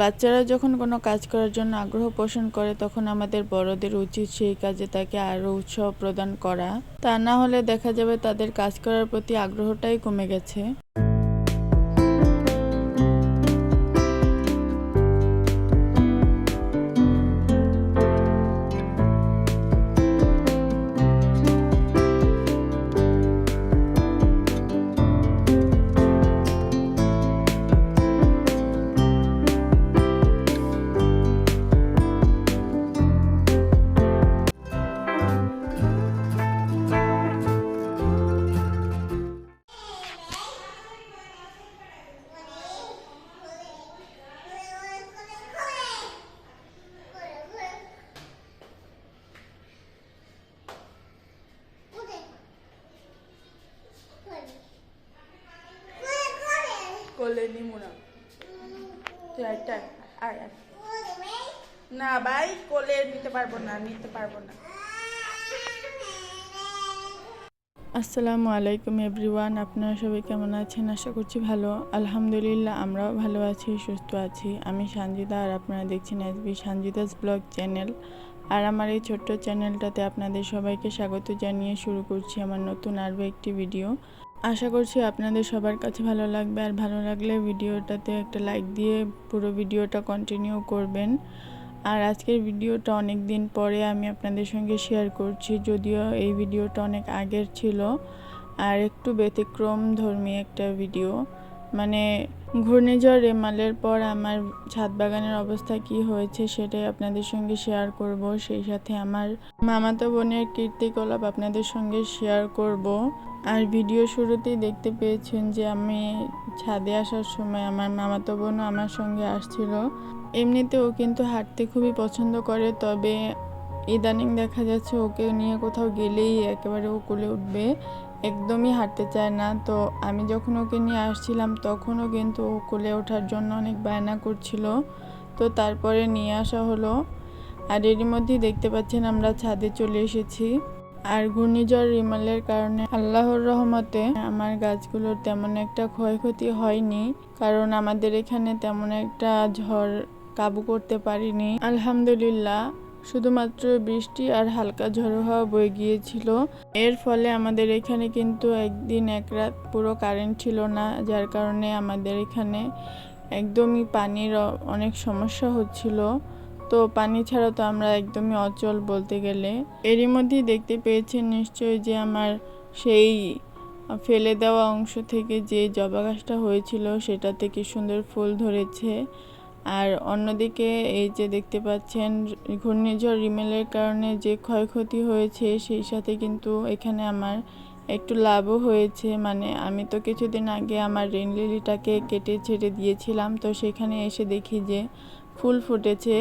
বাচ্চারা যখন কোনো কাজ করার জন্য আগ্রহ পোষণ করে, তখন আমাদের বড়দের উচিত সেই কাজে তাকে আরও উৎসাহ প্রদান করা। তা না হলে দেখা যাবে তাদের কাজ করার প্রতি আগ্রহটাই কমে গেছে। আরেকটা আয় আয়। না ভাই, কোলে নিতে পারব না, নিতে পারব না। আসসালামু আলাইকুম এভরিওয়ান, আপনারা সবাই কেমন আছেন? আশা করছি ভালো। আলহামদুলিল্লাহ, আমরাও ভালো আছি, সুস্থ আছি। আমি সঞ্জিতা আর আপনারা দেখছেন এসবি সঞ্জিতাস ব্লগ চ্যানেল। আর আমার এই ছোট্ট চ্যানেলটাতে আপনাদের সবাইকে স্বাগত জানিয়ে শুরু করছি আমার নতুন আরও একটি ভিডিও। আশা করছি আপনাদের সবার কাছে ভালো লাগবে। আর ভালো লাগলে ভিডিওটাতে একটা লাইক দিয়ে পুরো ভিডিওটা কন্টিনিউ করবেন। আর আজকের ভিডিওটা অনেক দিন পরে আমি আপনাদের সঙ্গে শেয়ার করছি, যদিও এই ভিডিওটা অনেক আগের ছিল। আর একটু ব্যতিক্রম ধর্মী একটা ভিডিও। মানে ঘূর্ণিঝড় রেমালের পর আমার ছাদ বাগানের অবস্থা কি হয়েছে সেটাই আপনাদের সঙ্গে শেয়ার করব। সেই সাথে আমার মামাতো বোনের কীর্তিকলাপ আপনাদের সঙ্গে শেয়ার করব। আর ভিডিও শুরুতেই দেখতে পেয়েছেন যে আমি ছাদে আসার সময় আমার মামাতো বোনও আমার সঙ্গে আসছিল। এমনিতে ও কিন্তু হাঁটতে খুবই পছন্দ করে, তবে ইদানিং দেখা যাচ্ছে ওকে নিয়ে কোথাও গেলেই একেবারে ও কোলে উঠবে। একদমই হাঁটতে চায় না। তো আমি যখন ওকে নিয়ে আসছিলাম, তখনও কিন্তু ও কোলে ওঠার জন্য অনেক বায়না করছিল। তো তারপরে নিয়ে আসা হলো। আর এরই মধ্যেই দেখতে পাচ্ছেন আমরা ছাদে চলে এসেছি। আর ঘূর্ণিঝড় রিমালের কারণে আল্লাহর রহমতে আমার গাছগুলোর তেমন একটা ক্ষয়ক্ষতি হয়নি। কারণ আমাদের এখানে তেমন একটা ঝড় কাবু করতে পারিনি। আলহামদুলিল্লাহ শুধুমাত্র বৃষ্টি আর হালকা ঝড়ো হাওয়া বয়ে গিয়েছিল। এর ফলে আমাদের এখানে কিন্তু একদিন এক রাত পুরো কারেন্ট ছিল না, যার কারণে আমাদের এখানে একদমই পানির অনেক সমস্যা হচ্ছিল। তো পানি ছাড়া তো আমরা একদমই অচল বলতে গেলে। এরই মধ্যেই দেখতে পেয়েছেন নিশ্চয়ই যে আমার সেই ফেলে দেওয়া অংশ থেকে যে জবা গাছটা হয়েছিল, সেটাতে কি সুন্দর ফুল ধরেছে। আর অন্যদিকে এই যে দেখতে পাচ্ছেন, ঘূর্ণিঝড় রিমেলের কারণে যে ক্ষয়ক্ষতি হয়েছে, সেই সাথে কিন্তু এখানে আমার একটু লাভও হয়েছে। মানে আমি তো কিছুদিন আগে আমার রেন লিলিটাকে কেটে ছেড়ে দিয়েছিলাম, তো সেখানে এসে দেখি যে ফুল ফুটেছে।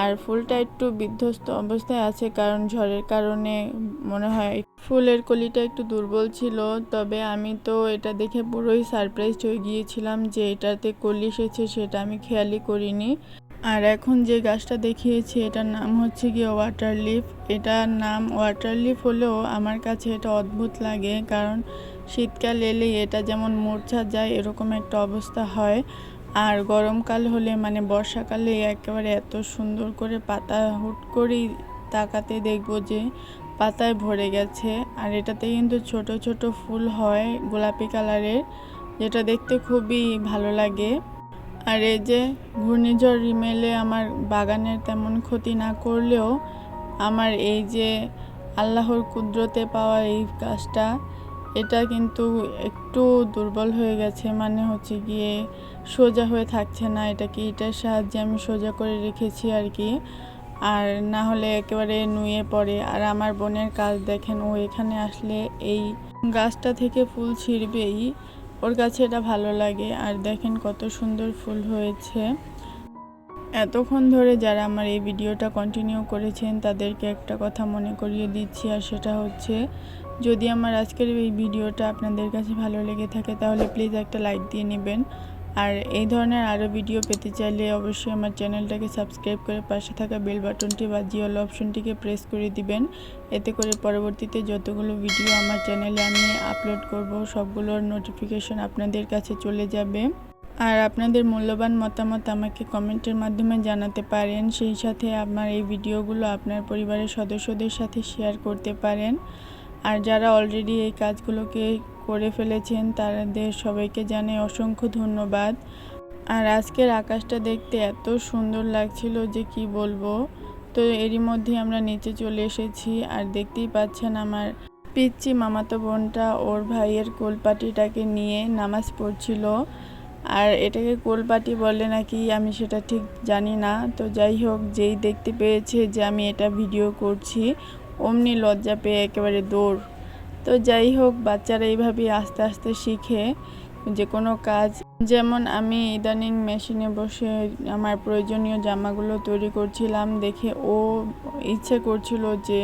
আর ফুলটা একটু বিধ্বস্ত অবস্থায় আছে কারণ ঝড়ের কারণে মনে হয় ফুলের কলিটা একটু দুর্বল ছিল। তবে আমি তো এটা দেখে পুরোই সারপ্রাইজ হয়ে গিয়েছিলাম যে এটাতে কলি এসেছে সেটা আমি খেয়ালই করিনি। আর এখন যে গাছটা দেখিয়েছি এটার নাম হচ্ছে গিয়ে ওয়াটার লিফ এটার নাম ওয়াটার লিফ হলেও আমার কাছে এটা অদ্ভুত লাগে কারণ শীতকাল এলেই এটা যেমন মূর্ছা যায় এরকম একটা অবস্থা হয়। আর গরমকাল হলে মানে বর্ষাকালে একেবারে এত সুন্দর করে পাতা হুট করেই তাকাতে দেখব যে পাতায় ভরে গেছে। আর এটাতে কিন্তু ছোট ছোট ফুল হয় গোলাপি কালারের, যেটা দেখতে খুবই ভালো লাগে। আর এই যে ঘূর্ণিঝড় রিমেলে আমার বাগানের তেমন ক্ষতি না করলেও আমার এই যে আল্লাহর কুদরতে পাওয়া এই গাছটা এটা কিন্তু একটু দুর্বল হয়ে গেছে মানে হচ্ছে গিয়ে সোজা হয়ে থাকছে না এটা কি এটার সাহায্যে আমি সোজা করে রেখেছি আর কি। আর না হলে একেবারে নুয়ে পড়ে। আর আমার বোনের কাজ দেখেন, ও এখানে আসলে এই গাছটা থেকে ফুল ছিঁড়বেই। ওর কাছে এটা ভালো লাগে। আর দেখেন কত সুন্দর ফুল হয়েছে। এতক্ষণ ধরে যারা আমার এই ভিডিওটা কন্টিনিউ করেছেন, তাদেরকে একটা কথা মনে করিয়ে দিচ্ছি, আর সেটা হচ্ছে যদি আমার আজকের এই ভিডিওটা আপনাদের কাছে ভালো লেগে থাকে, তাহলে প্লিজ একটা লাইক দিয়ে নেবেন। আর এই ধরনের আরও ভিডিও পেতে চাইলে অবশ্যই আমার চ্যানেলটাকে সাবস্ক্রাইব করে পাশে থাকা বেল বাটনটি বা জিওল অপশনটিকে প্রেস করে দিবেন। এতে করে পরবর্তীতে যতগুলো ভিডিও আমার চ্যানেলে আমি আপলোড করব, সবগুলোর নোটিফিকেশন আপনাদের কাছে চলে যাবে। আর আপনাদের মূল্যবান মতামত আমাকে কমেন্টের মাধ্যমে জানাতে পারেন। সেই সাথে আমার এই ভিডিওগুলো আপনার পরিবারের সদস্যদের সাথে শেয়ার করতে পারেন। আর যারা অলরেডি এই কাজগুলোকে করে ফেলেছেন, তাদের সবাইকে জানাই অসংখ্য ধন্যবাদ। আর আজকের আকাশটা দেখতে এত সুন্দর লাগছিল যে কি বলব। তো এরই মধ্যে আমরা নিচে চলে এসেছি আর দেখতেই পাচ্ছেন আমার পিচ্ছি মামাতো বোনটা ওর ভাইয়ের কোলপাটিটাকে নিয়ে নামাজ পড়ছিল। আর এটাকে কোলপাটি বলে নাকি, আমি সেটা ঠিক জানি না। তো যাই হোক, যেই দেখতে পেয়েছে যে আমি এটা ভিডিও করছি, অমনি লজ্জা পেয়ে একেবারে দৌড়। তো যাই হোক, বাচ্চারা এইভাবেই আস্তে আস্তে শিখে যে কোনো কাজ। যেমন আমি ইদানিং মেশিনে বসে আমার প্রয়োজনীয় জামাগুলো তৈরি করছিলাম, দেখে ও ইচ্ছে করছিল যে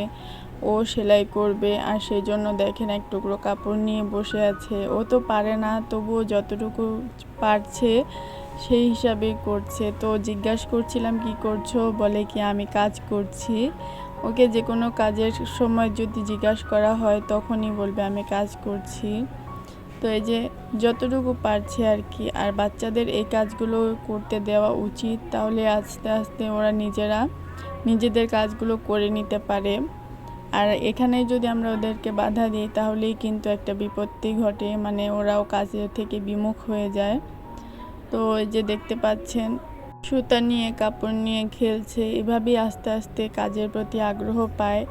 ও সেলাই করবে আর সেই জন্য দেখেন এক টুকরো কাপড় নিয়ে বসে আছে। ও তো পারে না, তবুও যতটুকু পারছে সেই হিসাবেই করছে। তো জিজ্ঞাসা করছিলাম, কি করছ? বলে কি, আমি কাজ করছি। ওকে যে কোনো কাজের সময় যদি জিজ্ঞাসা করা হয়, তখনই বলবে, আমি কাজ করছি। তো এই যে যতটুকু পারছে আর কি। আর বাচ্চাদের এই কাজগুলো করতে দেওয়া উচিত, তাহলে আস্তে আস্তে ওরা নিজেরা নিজেদের কাজগুলো করে নিতে পারে। আর এখানে যদি আমরা ওদেরকে বাধা দিই, তাহলেই কিন্তু একটা বিপত্তি ঘটে। মানে ওরাও কাজের থেকে বিমুখ হয়ে যায়। তো যে দেখতে পাচ্ছেন, সুতা নিয়ে, কাপড় নিয়ে খেলছে। এভাবেই আস্তে আস্তে কাজের প্রতি আগ্রহ পায়।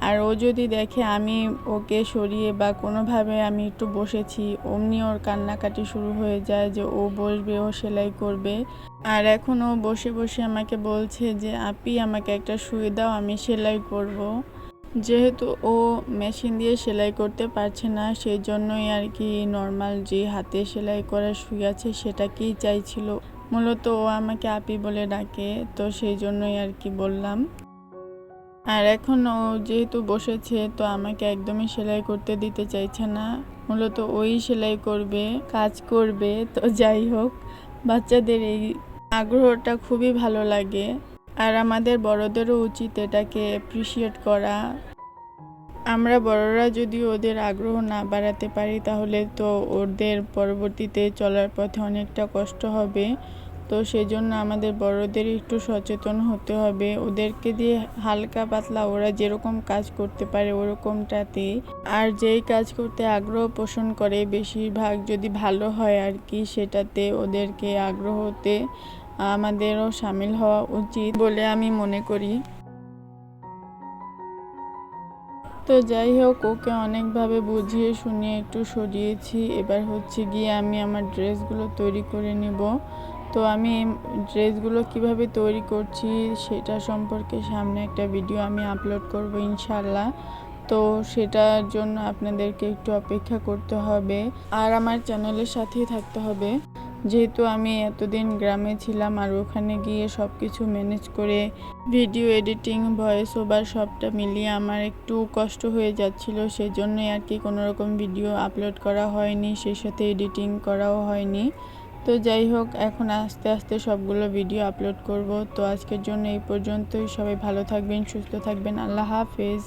আর ও যদি দেখে আমি ওকে সরিয়ে বা কোনোভাবে আমি একটু বসেছি, অমনি ওর কান্নাকাটি শুরু হয়ে যায় যে ও বসবে, ও সেলাই করবে। আর এখন ও বসে বসে আমাকে বলছে যে, আপি, আমাকে একটা সুই দাও, আমি সেলাই করব। যেহেতু ও মেশিন দিয়ে সেলাই করতে পারছে না সেই জন্যই আর কি নর্মাল যে হাতে সেলাই করার সুই আছে সেটাকেই চাইছিল। মূলত ও আমাকে আপি বলে ডাকে, তো সেই জন্যই আর কি বললাম। আর এখন ও যেহেতু বসেছে, তো আমাকে একদমই সেলাই করতে দিতে চাইছে না। মূলত ওই সেলাই করবে, কাজ করবে, তো যাই হোক, বাচ্চাদের এই আগ্রহটা খুবই ভালো লাগে। আর আমাদের বড়দেরও উচিত এটাকে অ্যাপ্রিসিয়েট করা। আমরা বড়রা যদি ওদের আগ্রহ না বাড়াতে পারি, তাহলে তো ওদের পরবর্তীতে চলার পথে অনেকটা কষ্ট হবে। তো সেই জন্য আমাদের বড়দের একটু সচেতন হতে হবে। ওদেরকে দিয়ে হালকা পাতলা ওরা যেরকম কাজ করতে পারে ওরকমটাতে। আর যেই কাজ করতে আগ্রহ পোষণ করে, বেশিরভাগ যদি ভালো হয় আর কি, সেটাতে ওদেরকে আগ্রহতে আমাদেরও সামিল হওয়া উচিত বলে আমি মনে করি। তো যাই হোক, ওকে অনেকভাবে বুঝিয়ে শুনিয়ে একটু সরিয়েছি। এবার হচ্ছে গিয়ে আমি আমার ড্রেসগুলো তৈরি করে নিব। তো আমি ড্রেসগুলো কীভাবে তৈরি করছি সেটা সম্পর্কে সামনে একটা ভিডিও আমি আপলোড করব ইনশাল্লাহ তো সেটার জন্য আপনাদেরকে একটু অপেক্ষা করতে হবে। আর আমার চ্যানেলের সাথেই থাকতে হবে। যেহেতু আমি এতদিন গ্রামে ছিলাম আর ওখানে গিয়ে সব কিছু ম্যানেজ করে ভিডিও এডিটিং ভয়েস ওভার সবটা মিলিয়ে আমার একটু কষ্ট হয়ে যাচ্ছিল। সেই জন্যই আর কি কোনো রকম ভিডিও আপলোড করা হয়নি, সেই সাথে এডিটিং করাও হয়নি। তো যাই হোক, এখন আস্তে আস্তে সবগুলো ভিডিও আপলোড করব। তো আজকের জন্য এই পর্যন্তই। সবাই ভালো থাকবেন, সুস্থ থাকবেন। আল্লাহ হাফেজ।